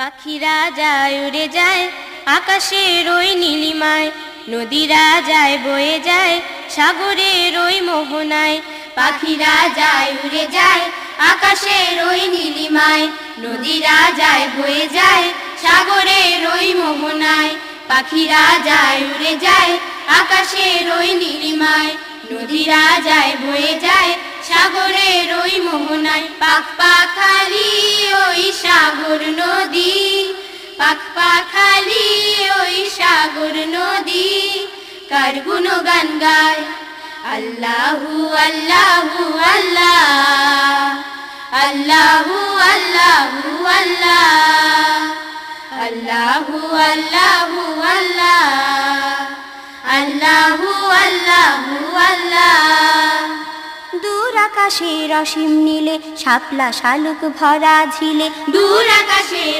পাখিরা যায়, উড়ে যায়, আকাশের ওই নীলিমায়, নদীরা যায়, বয়ে যায়, সাগরের ওই মোহনায়। পাখিরা যায়, উড়ে যায়, আকাশের ওই নীলিমায়, নদীরা যায়, বয়ে যায়, সাগরের ওই মোহনায়। পাখিরা যায়, উড়ে যায়, আকাশের ওই নীলিমায়, নদীরা যায়, বয়ে যায়, সাগরের ওই মোহনায়। পাখ পাখালি পাখ পাখালি ওই সাগর নদী কার গুণগান গায়? আল্লাহু আল্লাহু আল্লাহ। আল্লাহু আল্লাহু আল্লাহ। আল্লাহু আল্লাহু আল্লাহ। আল্লাহু আল্লাহু আল্লাহ। দূর আকাশের অসীম নীলে শাপলা শালুক ভরা ঝিলে। দূর আকাশের